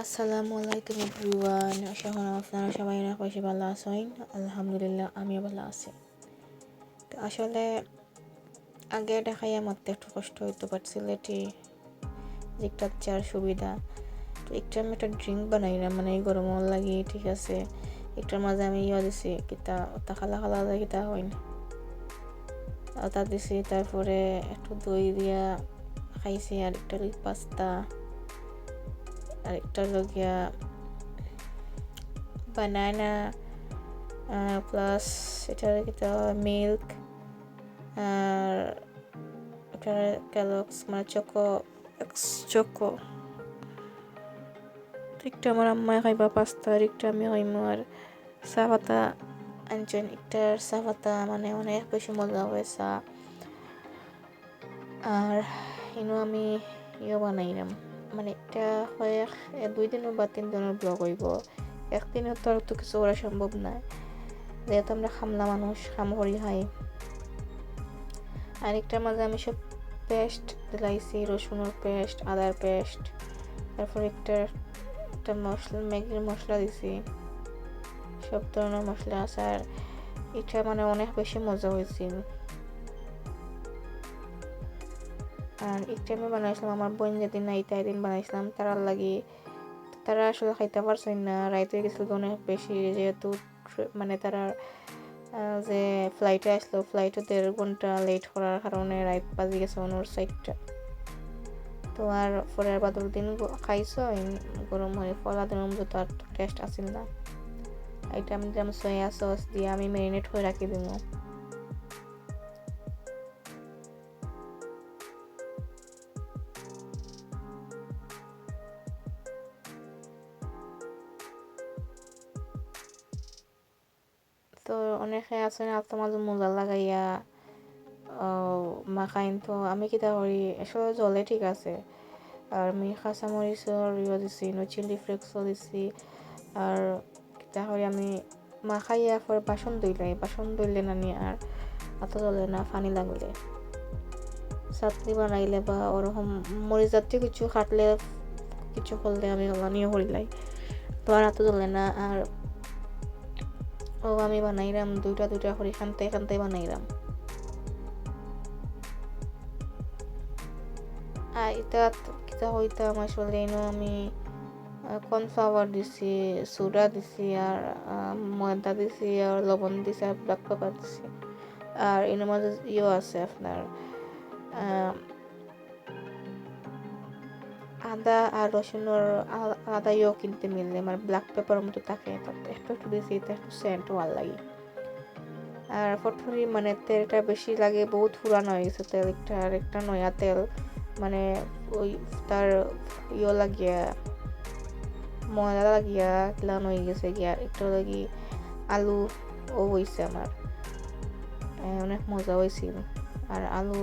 আসসালামু আলাইকুম এভরিওয়ান আশা করি আপনারা সবাই অনেক বেশি ভালো আছেন। আলহামদুলিল্লাহ, আমিও ভালো আছি। তো আসলে আগে দেখাই আমার একটু কষ্ট হইতে পারছিল এটি যেটা চার সুবিধা। তো একটা আমি একটা ড্রিঙ্ক বানাই না মানে গরম লাগি, ঠিক আছে? একটার মাঝে আমি ইয়া দিছি কিতা তা খালা খালা যায় কিতা হয় না। ওটা দিছি, তারপরে একটু দই দিয়া খাইছি, আর একটা পাস্তা। আরেকটা হলো গিয়া বানানা প্লাস এটা এটা মিল্ক আর এটা ক্যালক্স মানে চকো চকো একটা আমার আম্মায় খাইবা, পাস্তা আর একটা আমি খাইমু, আর চা পাতা আনছেন একটার চা পাতা মানে অনেক বেশি মজা হয় চা। আর ইনো আমি ইয়ে বানাইলাম। মানে এটা হয় দুই দিনও বা তিন দিনের ব্লগ হইব। একদিনে তো আর তো কিছু করা সম্ভব না। যেহেতু আমরা খামলা মানুষ খাম করি খাই। আরেকটার মাঝে আমি সব পেস্ট দিলাইছি, রসুনের পেস্ট আদার পেস্ট তারপর একটা একটা মশলা, ম্যাগির মশলা দিছি। সব ধরনের মশলা আছে আর এটা মানে অনেক বেশি মজা হয়েছিল আর একটা আমি বানাইছিলাম, আমার বোন যেদিন নাই তাই দিন বানাইছিলাম। তারার লাগি, তারা আসলে খাইতে পারছেন না, রাইতে গেছিল অনেক বেশি, যেহেতু মানে তারা যে ফ্লাইটে আসলো ফ্লাইটে দেড় ঘণ্টা লেট করার কারণে রাইত বাজি গেছে ওনার সাইডটা তো আর পরের বাদর দিন খাইছ গরম হয়ে ফলা দিনের মতো তো আর টেস্ট আসিল না। এটা আমি দিলাম সয়া সস দিয়ে আমি ম্যারিনেট হয়ে রাখি দিব তো অনেকে আছে না আত্মা মাঝে মোজা লাগাইয়া মাখাইন, তো আমি কিতা করি, আসলে জলে ঠিক আছে। আর আমি কাঁচামরিচর ইয়ে দিছি নো চিলি ফ্লেক্সও দিছি। আর কিতা আমি, মাখাইয়া পরে বাসন ধুইলাই বাসন ধুইলে না নিয়ে আর হাতে জলে না, পানি লাগলে। চাটনি বানাইলে বা ওরকম মরিচ জাতীয় কিছু কাটলে, কিছু করলে আমি নিয়ে করিলাই তো আর হাতে জ্বলে না, আর ও আমি বানাইলাম দুইটা দুইটা করে এখানতে এখানতে বানাইলাম আর এটা কিতা হইতাম আসলে আমি কর্নফ্লাওয়ার দিছি, সোডা দিছি, আর ময়দা দিছি, আর লবণ দিছি, আর ব্ল্যাক পেপার দিছি। আর এর মাঝে ইয়ে আছে আপনার আদা আর রসুনের আদা ইয়েও কিনতে মিললে মানে ব্ল্যাক পেপার মতো থাকে একটু একটু দিয়েছি এটা একটু সেন্ট ভালো লাগে আর ফটফরি মানে তেলটা বেশি লাগে, বহুত পুরানো হয়ে গেছে তেল, একটা আর একটা নয়া তেল মানে ওই তার ইয়ে লাগিয়া ময়দা লাগিয়া ক্লান হয়ে গেছে গিয়া একটু লাগি আলু ও হয়েছে আমার। অনেক মজা হয়েছিল আর আলু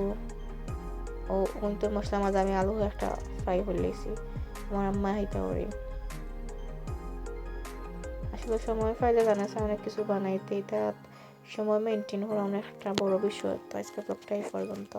ও অন্তর মশলা মাঝে আমি আলু একটা ফ্রাই করে লেছি আমার আম্মা হাইতা করি। আসলে সময় ফাইলে জানা আছে অনেক কিছু বানাইতে, এটা সময় মেনটেন করা অনেক একটা বড় বিষয়। তো আজকে ব্লগটা পর্যন্ত।